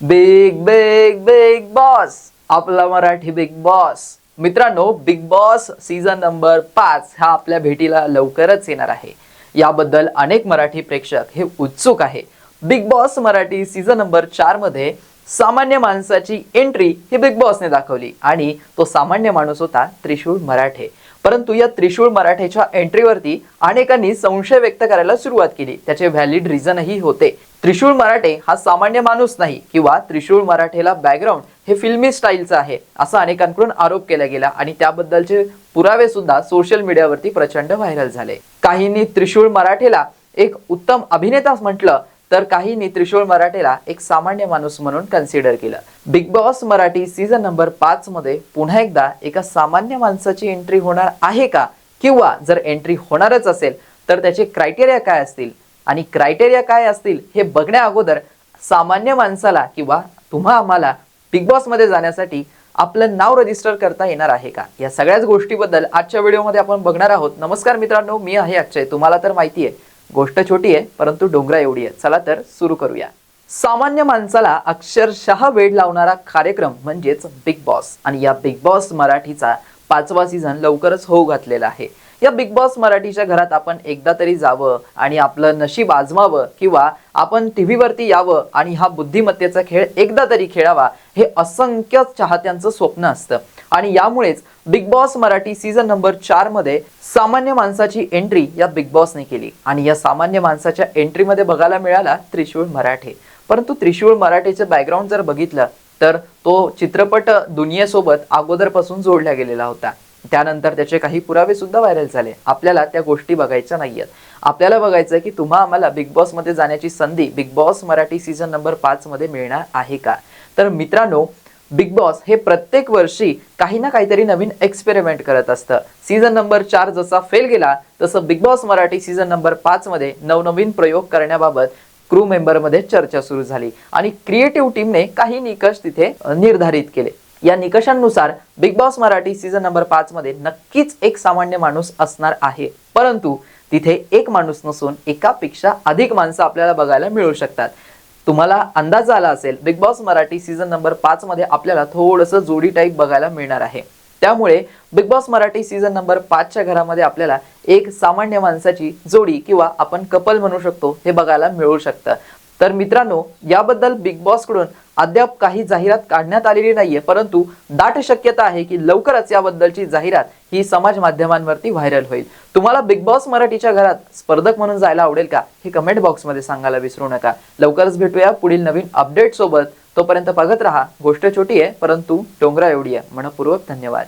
Big big big boss आपला Marathi big boss मित्रांनो big boss season number पाच हा आपल्या भेटीला लवकरच येणार आहे. याबद्दल अनेक मराठी प्रेक्षक हे उत्सुक आहे. Big boss Marathi season number चारमध्ये सामान्य माणसाची एंट्री ही बिग बॉसने दाखवली आणि तो सामान्य माणूस होता त्रिशूळ मराठे. परंतु या त्रिशूळ मराठेच्या एंट्रीवरती अनेकांनी संशय व्यक्त करायला सुरुवात केली. त्याचे व्हॅलिड रिझनही होते. त्रिशूळ मराठे हा सामान्य माणूस नाही किंवा त्रिशूळ मराठेला बॅकग्राऊंड हे फिल्मी स्टाईलचं आहे असा अनेकांकडून आरोप केला गेला आणि त्याबद्दलचे पुरावे सुद्धा सोशल मीडियावरती प्रचंड व्हायरल झाले. काहींनी त्रिशूळ मराठेला एक उत्तम अभिनेता म्हटलं तर काहींनी त्रिशूळ मराठेला एक सामान्य माणूस म्हणून कन्सिडर केलं. Big boss Marathi season number पाच मध्ये पुन्हा एकदा एका सामान्य माणसाची एंट्री होणार आहे का? किंवा जर एंट्री होणारच असेल तर त्याचे क्रायटेरिया काय असतील? आणि क्रायटेरिया काय असतील हे बघण्या अगोदर सामान्य माणसाला किंवा तुम्हा आम्हाला बिग बॉसमध्ये जाण्यासाठी आपलं नाव रजिस्टर करता येणार आहे का? या सगळ्याच गोष्टीबद्दल आजच्या व्हिडिओमध्ये आपण बघणार आहोत. नमस्कार मित्रांनो मी आहे अक्षय. तुम्हाला तर माहिती आहे गोष्ट छोटी आहे परंतु डोंगरा एवढी आहे. चला तर सुरू करूया. सामान्य माणसाला अक्षरशः वेळ लावणारा कार्यक्रम म्हणजेच बिग बॉस आणि या बिग बॉस मराठीचा पाचवा सीझन लवकरच होऊ घातलेला आहे. या बिग बॉस मराठीच्या घरात आपण एकदा तरी जावं आणि आपलं नशीब आजमावं किंवा आपण टी व्हीवरती यावं आणि हा बुद्धिमत्तेचा खेळ एकदा तरी खेळावा हे असंख्य चाहत्यांचं स्वप्न असतं. आणि यामुळेच big boss Marathi season number चारमध्ये सामान्य माणसाची एंट्री या बिग बॉसने केली. आणि या सामान्य माणसाच्या एंट्रीमध्ये बघायला मिळाला त्रिशूळ मराठे. परंतु त्रिशूळ मराठेचं बॅकग्राऊंड जर बघितलं तर तो चित्रपट दुनियेसोबत अगोदरपासून जोडला गेलेला होता. त्यानंतर त्याचे काही पुरावे सुद्धा व्हायरल झाले. आपल्याला त्या गोष्टी बघायच्या नाहीयेत. आपल्याला बघायचं आहे की तुम्हा आम्हाला बिग बॉसमध्ये जाण्याची संधी big boss Marathi season number पाच मध्ये मिळणार आहे का? तर मित्रांनो बिग बॉस हे प्रत्येक वर्षी काही ना काहीतरी नवीन एक्सपेरिमेंट करत असतं. सीझन नंबर चार जसा फेल गेला तसं big boss Marathi season number पाच मध्ये नवनवीन प्रयोग करण्याबाबत क्रू मेंबरमध्ये चर्चा सुरू झाली आणि क्रिएटिव्ह टीमने काही निकष तिथे निर्धारित केले. या निकषांनुसार big boss Marathi season number पाच मध्ये नक्कीच एक सामान्य माणूस असणार आहे. परंतु तिथे एक माणूस नसून एकापेक्षा अधिक माणसं आपल्याला बघायला मिळू शकतात. तुम्हाला अंदाज आला असेल big boss Marathi season number पाच मध्ये आपल्याला थोडंसं जोडी टाईप बघायला मिळणार आहे. त्यामुळे big boss Marathi season number पाचच्या घरामध्ये आपल्याला एक सामान्य माणसाची जोडी किंवा आपण कपल म्हणू शकतो हे बघायला मिळू शकतं. तर मित्रांनो याबद्दल बिग बॉसकडून अद्याप काही जाहिरात काढण्यात आलेली नाहीये परंतु दाट शक्यता आहे की लवकरच याबद्दलची जाहिरात ही समाज माध्यमांवरती व्हायरल होईल. तुम्हाला बिग बॉस मराठीच्या घरात स्पर्धक म्हणून जायला आवडेल का? हे कमेंट बॉक्समध्ये सांगायला विसरू नका. लवकरच भेटूया पुढील नवीन अपडेट सोबत. तोपर्यंत बघत राहा. गोष्ट छोटी आहे परंतु डोंगरा एवढी आहे. मनपूर्वक धन्यवाद.